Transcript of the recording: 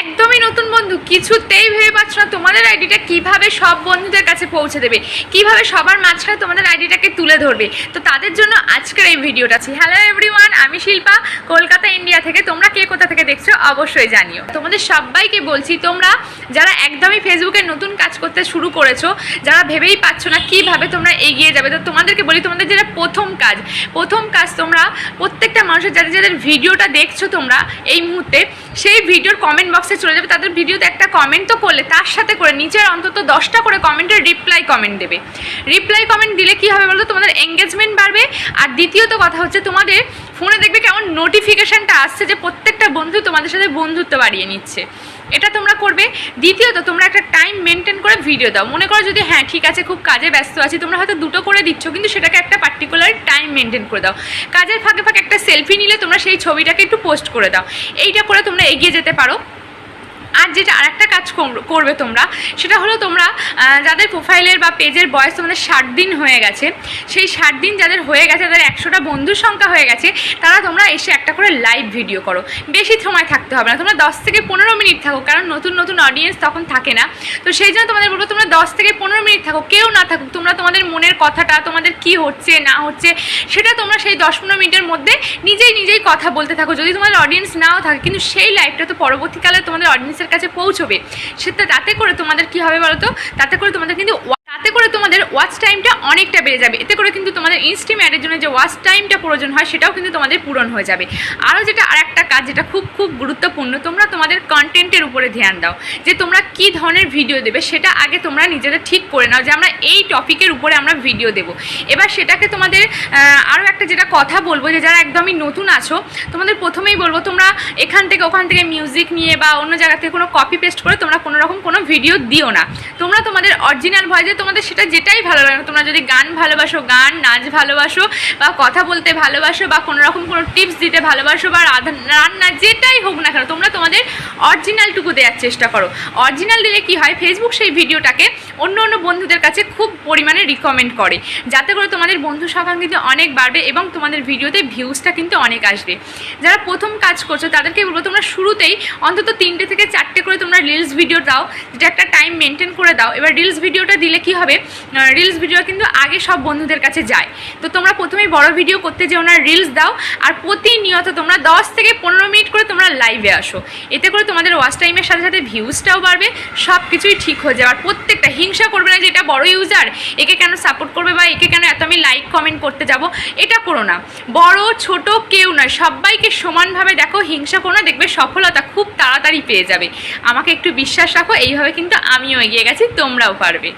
একদমই নতুন বন্ধু। কিছুতেই ভেবে পাচ্ছ না তোমাদের আইডিটা কীভাবে সব বন্ধুদের কাছে পৌঁছে দেবে, কীভাবে সবার মাঝখানে তোমাদের আইডিটাকে তুলে ধরবে। তো তাদের জন্য আজকের এই ভিডিওটা আছে। হ্যালো এভরিওয়ান আমি শিল্পা, কলকাতা ইন্ডিয়া থেকে। তোমরা কে কোথা থেকে দেখছ অবশ্যই জানিও। তোমাদের সবাইকে বলছি, তোমরা যারা একদমই ফেসবুকে নতুন কাজ করতে শুরু করেছ, যারা ভেবেই পাচ্ছ না কীভাবে তোমরা এগিয়ে যাবে, তো তোমাদেরকে বলি, তোমাদের যেটা প্রথম কাজ প্রথম কাজ তোমরা প্রত্যেকটা মানুষের, যাদের যাদের ভিডিওটা দেখছ তোমরা এই মুহূর্তে, সেই ভিডিওর কমেন্ট বক্সে চলে যাবে, তাদের ভিডিওতে একটা কমেন্ট তো করলে, তার সাথে করে, নিচের অন্তত দশটা করে কমেন্টের রিপ্লাই কমেন্ট দেবে। রিপ্লাই কমেন্ট দিলে কি হবে বলতো, তোমাদের এঙ্গেজমেন্ট বাড়বে। আর দ্বিতীয়ত কথা হচ্ছে, তোমাদের ফোনে দেখবে কেমন নোটিফিকেশানটা আসছে যে প্রত্যেকটা বন্ধু তোমাদের সাথে বন্ধুত্ব বাড়িয়ে নিচ্ছে। এটা তোমরা করবে। দ্বিতীয়ত, তোমরা একটা টাইম মেনটেন করে ভিডিও দাও। মনে করো যদি হ্যাঁ ঠিক আছে, খুব কাজে ব্যস্ত আছি, তোমরা হয়তো দুটো করে দিচ্ছ, কিন্তু সেটাকে একটা পার্টিকুলার টাইম মেনটেন করে দাও। কাজের ফাঁকে ফাঁকে একটা সেলফি নিলে তোমরা সেই ছবিটাকে একটু পোস্ট করে দাও। এইটা করে তোমরা এগিয়ে যেতে পারো। আর যেটা আরেকটা কাজ কর- করবে তোমরা, সেটা হলো তোমরা যাদের প্রোফাইলের বা পেজের বয়স তোমাদের ষাট দিন হয়ে গেছে, সেই ষাট দিন যাদের হয়ে গেছে, তাদের একশোটা বন্ধুর সংখ্যা হয়ে গেছে, তারা তোমরা এসে একটা করে লাইভ ভিডিও করো। বেশি সময় থাকতে হবে না, তোমরা দশ থেকে পনেরো মিনিট থাকো, কারণ নতুন নতুন অডিয়েন্স তখন থাকে না। তো সেই জন্য তোমাদের বলব, তোমরা দশ থেকে পনেরো মিনিট থাকো, কেউ না থাকুক, তোমরা তোমাদের মনের কথাটা, তোমাদের কি হচ্ছে, না হচ্ছে, সেটা তোমরা সেই দশ পনেরো মিনিটের মধ্যে নিজেই নিজেই কথা বলতে থাকো। যদি তোমাদের অডিয়েন্স নাও থাকে, কিন্তু সেই লাইভটা তো পরবর্তীকালে তোমাদের অডিয়েন্সের কাছে পৌঁছবে। সেটা তাতে করে তোমাদের কি হবে বলো তো তাতে করে তোমাদের কিন্তু ওয়া- তাতে করে তোমাদের ওয়াচ টাইমটা অনেকটা বেড়ে যাবে। এতে করে কিন্তু তোমাদের ইনস্টিম অ্যাডের জন্য যে ওয়াচ টাইমটা প্রয়োজন হয়, সেটাও কিন্তু তোমাদের পূরণ হয়ে যাবে। আরও যেটা, আরেকটা কাজ যেটা খুব খুব গুরুত্বপূর্ণ, তোমরা তোমাদের কন্টেন্টের উপরে ধ্যান দাও। যে তোমরা কি ধরনের ভিডিও দেবে, সেটা আগে তোমরা নিজেদের ঠিক করে নাও যে আমরা এই টপিকের উপরে আমরা ভিডিও দেব। এবার সেটাকে তোমাদের আরও একটা যেটা কথা বলব যে যারা একদমই নতুন আছো, তোমাদের প্রথমেই বলব তোমরা এখান থেকে, ওখান থেকে মিউজিক নিয়ে বা অন্য জায়গা থেকে কোনো কপি পেস্ট করে তোমরা কোনো রকম কোনো ভিডিও দিও না। তোমরা তোমাদের অরিজিনাল ভয়েসে তোমাদের সেটা যেটাই ভালো লাগে তোমরা যদি গান ভালোবাসো, গান, নাচ ভালোবাসো, বা কথা বলতে ভালোবাসো, বা কোনো রকম কোনো টিপস দিতে ভালোবাসো, বা রান্না যেটাই হোক না কেন, তোমরা তোমাদের অরিজিনালটুকু দেওয়ার চেষ্টা করো। অরিজিনাল দিলে কি হয়? ফেসবুক সেই ভিডিওটাকে অন্য অন্য বন্ধুদের কাছে খুব পরিমাণে রিকমেন্ড করে। যাতে করে তোমাদের বন্ধু সংখ্যা কিন্তু অনেক বাড়বে এবং তোমাদের ভিডিওতে ভিউজটা কিন্তু অনেক আসবে। যারা প্রথম কাজ করছ, তাদেরকে বলব তোমরা শুরুতেই অন্তত তিনটে থেকে চারটে তোমরা রিলস ভিডিও দাও, যেটা একটা টাইম মেনটেন করে দাও। এবার রিলস ভিডিওটা দিলে কি হবে? রিলস ভিডিও কিন্তু আগে সব বন্ধুদের কাছে যায়। তো তোমরা প্রথমেই বড় ভিডিও করতে যেও না রিলস দাও, আর প্রতিনিয়ত তোমরা দশ থেকে পনেরো মিনিট করে তোমরা লাইভে আসো। এতে করে তোমাদের ওয়াচ টাইমের সাথে সাথে ভিউজটাও বাড়বে, সব কিছুই ঠিক হয়ে যাবে। আর প্রত্যেকটা হিংসা করবে না যে এটা বড় ইউজার একে কেন সাপোর্ট করবে বা একে কেন এত আমি লাইক কমেন্ট করতে যাব? এটা করো না। বড়, ছোট কেউ নয়, সবাইকে সমানভাবে দেখো, হিংসা করো না, দেখবে সফলতা খুব তাড়াতাড়ি পেয়ে যাবে। আমাকে একটু বিশ্বাস রাখো এইভাবে কিন্তু আমিও এগিয়ে গেছি তোমরাও পারবে।